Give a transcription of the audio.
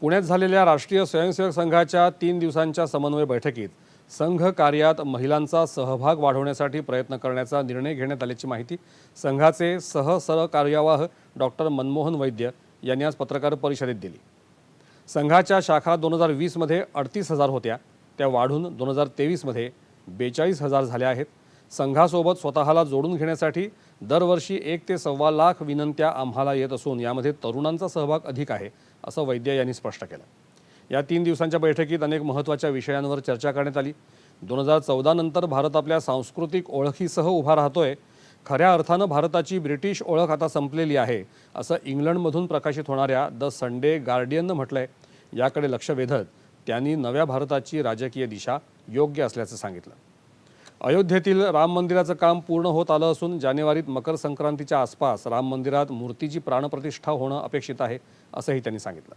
पुण्यात झालेल्या राष्ट्रीय स्वयंसेवक संघाच्या तीन दिवसांच्या समन्वय बैठकीत संघ कार्यात महिलांचा सहभाग वाढवण्यासाठी प्रयत्न करण्याचा निर्णय घेण्यात आल्याची माहिती संघाचे सहसहकार्यवाह डॉक्टर मनमोहन वैद्य यांनी आज पत्रकार परिषदेत दिली. संघाच्या शाखा दोन हजार वीसमध्ये अडतीस हजार होत्या त्या वाढून दोन हजार तेवीसमध्ये बेचाळीस हजार झाल्या आहेत. संघासोबत स्वतःला जोडून घेण्यासाठी दरवर्षी एक ते सव्वा लाख विनंत्या आम्हाला येत असून यामध्ये तरुणांचा सहभाग अधिक आहे असं वैद्य यांनी स्पष्ट केलं. या तीन दिवसांच्या बैठकीत अनेक महत्त्वाच्या विषयांवर चर्चा करण्यात आली. दोन हजार चौदा नंतर भारत आपल्या सांस्कृतिक ओळखीसह उभा राहतोय. खऱ्या अर्थानं भारताची ब्रिटिश ओळख आता संपलेली आहे असं इंग्लंडमधून प्रकाशित होणाऱ्या द संडे गार्डियननं म्हटलंय. याकडे लक्ष वेधत त्यांनी नव्या भारताची राजकीय दिशा योग्य असल्याचं सांगितलं. अयोध्येतील राम मंदिराचं काम पूर्ण होत आलं असून जानेवारीत मकर संक्रांतीच्या आसपास राम मंदिरात मूर्तीची प्राणप्रतिष्ठा होणं अपेक्षित आहे असंही त्यांनी सांगितलं.